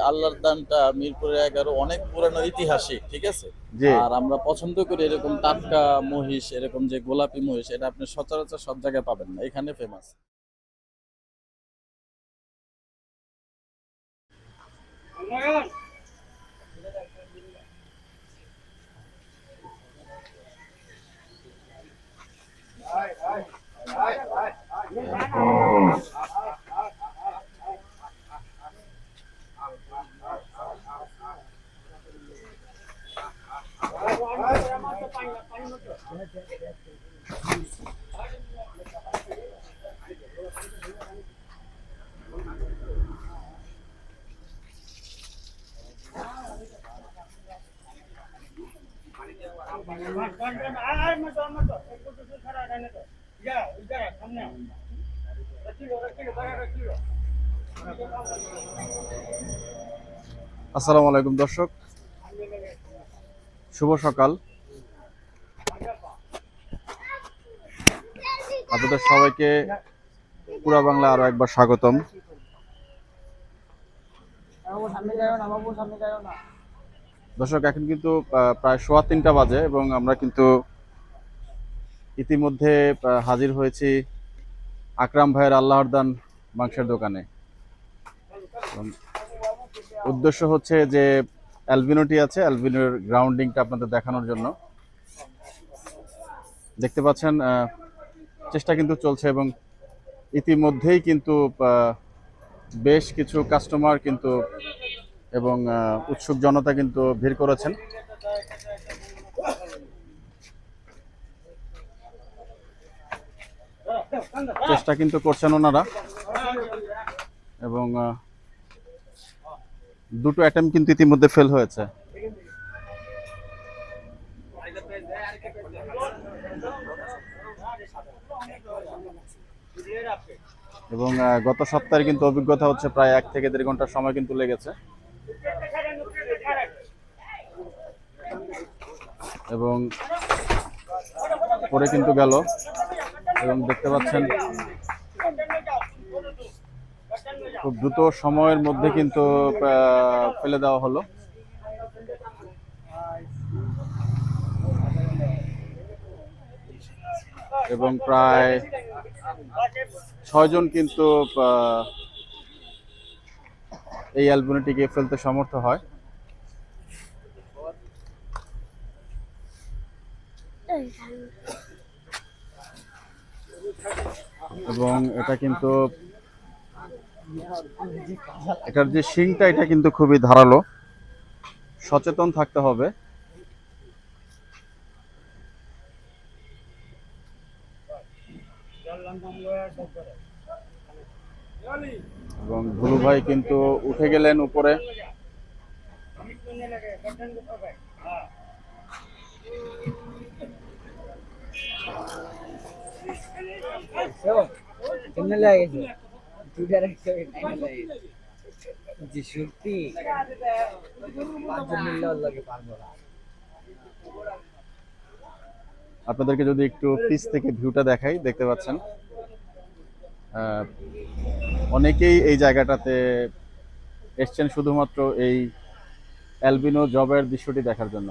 আল্লাহর দানটা মিরপুরে এগারো অনেক পুরানো ঐতিহাসিক ঠিক আছে আর আমরা পছন্দ করি এরকম টাটকা মহিষ এরকম যে গোলাপি মহিষ এটা আপনি সচরাচর সব জায়গায় পাবেন না এখানে ফেমাস আসসালামু আলাইকুম দর্শক। শুভ সকাল। আপনাদের সবাইকে পুরা বাংলা আরও একবার স্বাগতম। দর্শক, এখন কিন্তু প্রায় সোয়া তিনটা বাজে এবং আমরা কিন্তু ইতিমধ্যে হাজির হয়েছি আকরাম ভাইয়ের আল্লাহর দান মাংসের দোকানে। উদ্দেশ্য হচ্ছে যে, অ্যালবিনোটি আছে, অ্যালবিনোর গ্রাউন্ডিংটা আপনাদের দেখানোর জন্য। দেখতে পাচ্ছেন চেষ্টা কিন্তু চলছে এবং ইতিমধ্যেই কিন্তু বেশ কিছু কাস্টমার কিন্তু এবং উৎসুক জনতা কিন্তু ভিড় করেছেন। চেষ্টা কিন্তু করছেন ওনারা। এবং দুটো অ্যাটেম কিন্তু ইতিমধ্যে ফেল হয়েছে। এবং গত সপ্তাহের কিন্তু অভিজ্ঞতা হচ্ছে প্রায় এক থেকে দেড় ঘণ্টার সময় কিন্তু লেগেছে। এবং, পরে কিন্তু গেল। এবং দেখতে পাচ্ছেন খুব দ্রুত সময়ের মধ্যে কিন্তু ফেলে দেওয়া হলো। এবং প্রায় ছয়জন কিন্তু এই অ্যালবুনিটিকে ফেলতে সমর্থ হয়। এবং এটা কিন্তু এটার যে শিংটা, এটা কিন্তু খুবই ধারালো। সচেতন থাকতে হবে। এবং ভুলু ভাই কিন্তু উঠে গেলেন উপরে। কেমনে একটা যে লাগে পারব না আপনাদেরকে যদি একটু পিস থেকে ভিউটা দেখাই, দেখতে পাচ্ছেন। অনেকেই এই জায়গাটাতে এসছেন শুধুমাত্র এই অ্যালবিনো জবের দৃশ্যটি দেখার জন্য।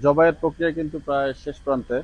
জবাইয়ের প্রক্রিয়া কিন্তু প্রায় শেষ প্রান্তে।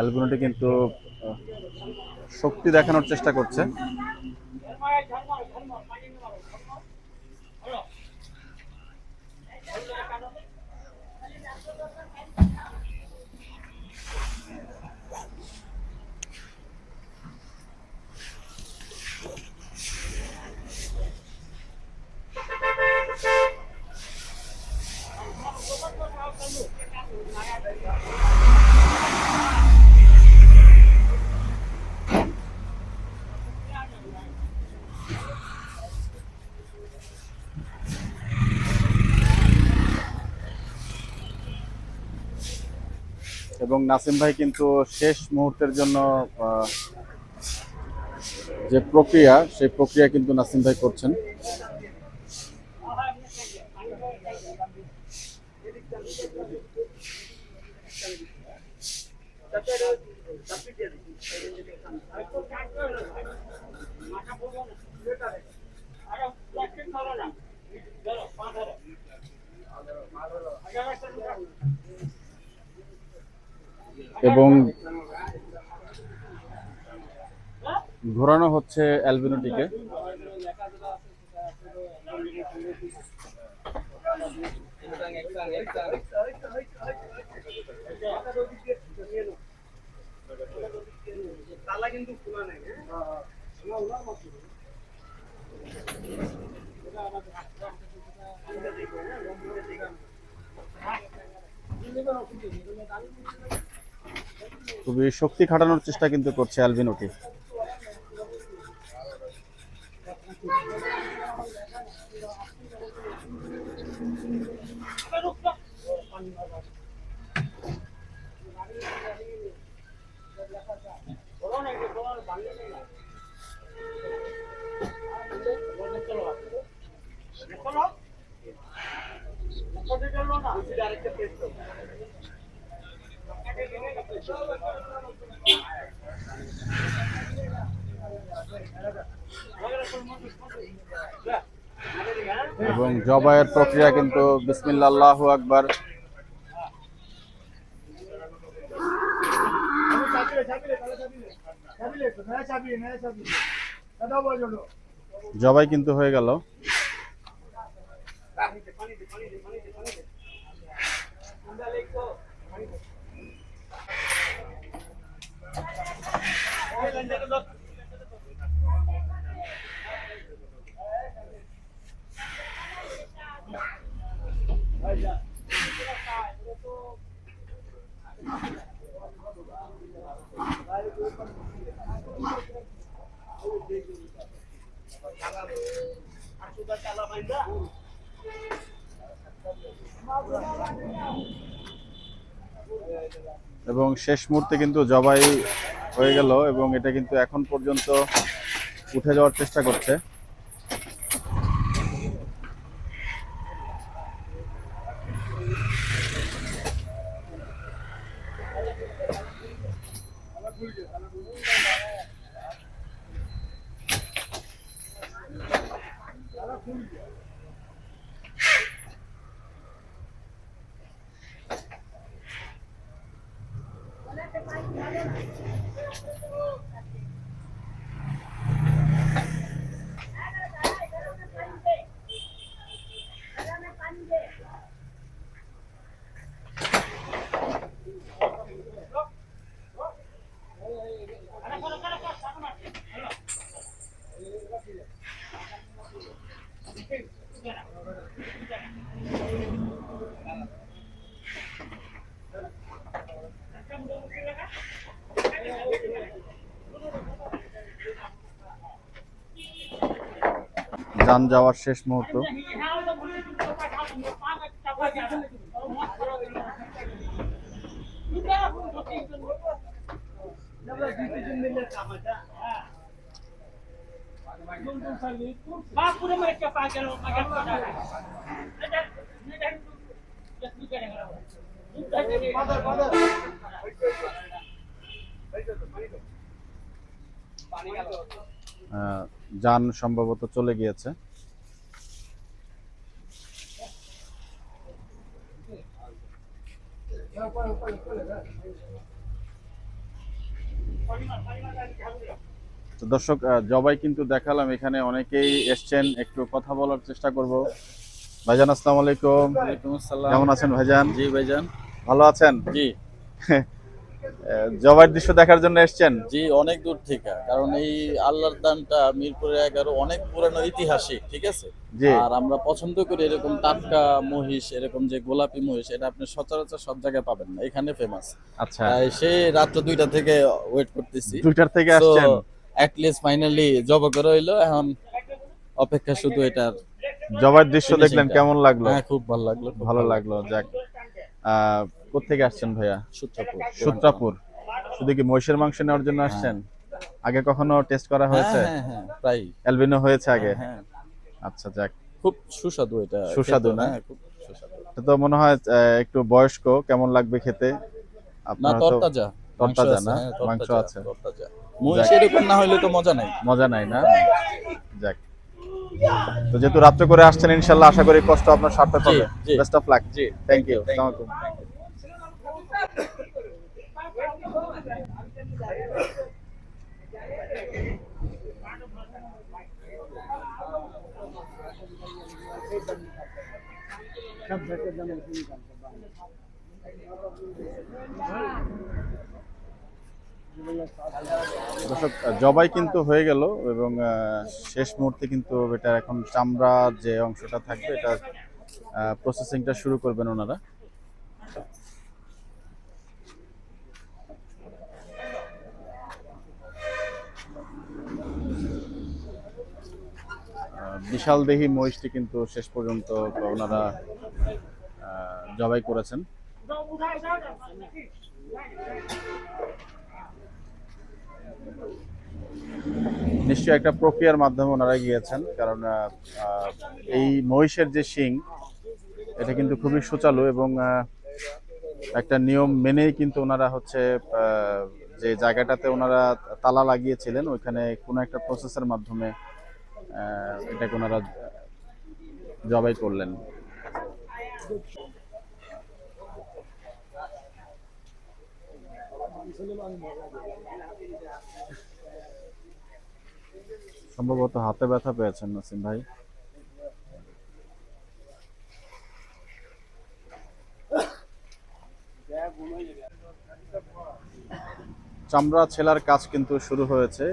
অ্যালবিনোটি কিন্তু শক্তি দেখানোর চেষ্টা করছে। এবং নাসিম ভাই কিন্তু শেষ মুহূর্তের জন্য যে প্রক্রিয়া, সেই প্রক্রিয়া কিন্তু নাসিম ভাই করছেন। এবং ঘোরানো হচ্ছে অ্যালবিনোটিকে খুবই শক্তি খাটানোর চেষ্টা কিন্তু করছে অ্যালবিনোটি এবং জবাইয়ের প্রক্রিয়া কিন্তু বিসমিল্লা আল্লাহু আকবার। জবাই কিন্তু হয়ে গেল। এবং শেষ মুহূর্তে কিন্তু জবাই হয়ে গেল এবং এটা কিন্তু এখন পর্যন্ত উঠে যাওয়ার চেষ্টা করছে। যান যাওয়ার শেষ মুহূর্ত। Bapak যান সম্ভবত চলে গিয়েছে। তো দর্শক জবাই কিন্তু দেখালাম এখানে অনেকেই এসছেন একটু কথা বলার চেষ্টা করব। ভাইজান আসসালামু আলাইকুম। কেমন আছেন ভাইজান? জি ভাইজান। ভালো আছেন? জি। জবাইয়ের দৃশ্য দেখার জন্য এসছেন? জি অনেক দূর থেকে। কারণ এই আল্লাহর দানটা মিরপুরে এগারো অনেক পুরানো ঐতিহাসিক ঠিক আছে? আর আমরা পছন্দ করি এরকম টাটকা মহিষ এরকম যে গোলাপি মহিষ এটা আপনি সচরাচর সব জায়গায় পাবেন না এখানে ফেমাস আচ্ছা। সেই রাত্র দুইটা থেকে ওয়েট করতেছি। দুইটার থেকে আসছেন? অ্যাটলিস্ট ফাইনালি জব করে হইল এখন অপেক্ষা শুধু এটার জবাইয়ের দৃশ্য দেখলেন কেমন লাগল? হ্যাঁ খুব ভালো লাগল ভালো। লাগল যাক। কোথেকে আসছেন ভাইয়া? সূত্রপুর। সূত্রাপুর। শুধু কি মহিষের মাংস নেওয়ার জন্য আসছেন? আগে কখনো টেস্ট করা হ্যাঁ হয়েছে? হ্যাঁ হ্যাঁ প্রায় অ্যালবিনো হয়েছে আগে? হ্যাঁ। আচ্ছা যাক। খুব সুস্বাদু এটা। সুস্বাদু না? হ্যাঁ, সুস্বাদু। এটা তো মনে হয় একটু বয়স্ক কেমন লাগবে খেতে? আপনারা তো তরতাজা। তরতাজা না? হ্যাঁ, মাংস আছে। তরতাজা। মহিষ এরকম না হইলে তো মজা নাই। মজা নাই না? যাক। তো যেহেতু রাত্রে করে আসছেন ইনশাল্লাহ আশা করি কষ্ট আপনার সার্থক হবে। Best of luck ji. Thank you আসসালামু আলাইকুম সব ভেতর দাম কিনে দাম দর্শক জবাই কিন্তু হয়ে গেল এবং শেষ মুহূর্তে কিন্তু এটা এখন চামড়া যে অংশটা থাকবে, এটা প্রসেসিংটা শুরু করবেন ওনারা। বিশাল দেহি মহিষটি কিন্তু শেষ পর্যন্ত ওনারা জবাই করেছেন। নিশ্চয়ই একটা প্রক্রিয়ার মাধ্যমে ওনারা গিয়েছেন, কারণ এই মহিষের যে শিং, এটা কিন্তু খুবই সুচালু এবং একটা নিয়ম মেনেই কিন্তু ওনারা হচ্ছে যে জায়গাটাতে ওনারা তালা লাগিয়েছিলেন, ওইখানে কোনো একটা প্রসেসের মাধ্যমে এটাকে ওনারা জবাই করলেন। সম্ভবত হাতে ব্যথা পেয়েছেন নাসিম ভাই। চামড়া ছেলার কাজ কিন্তু শুরু হয়েছে।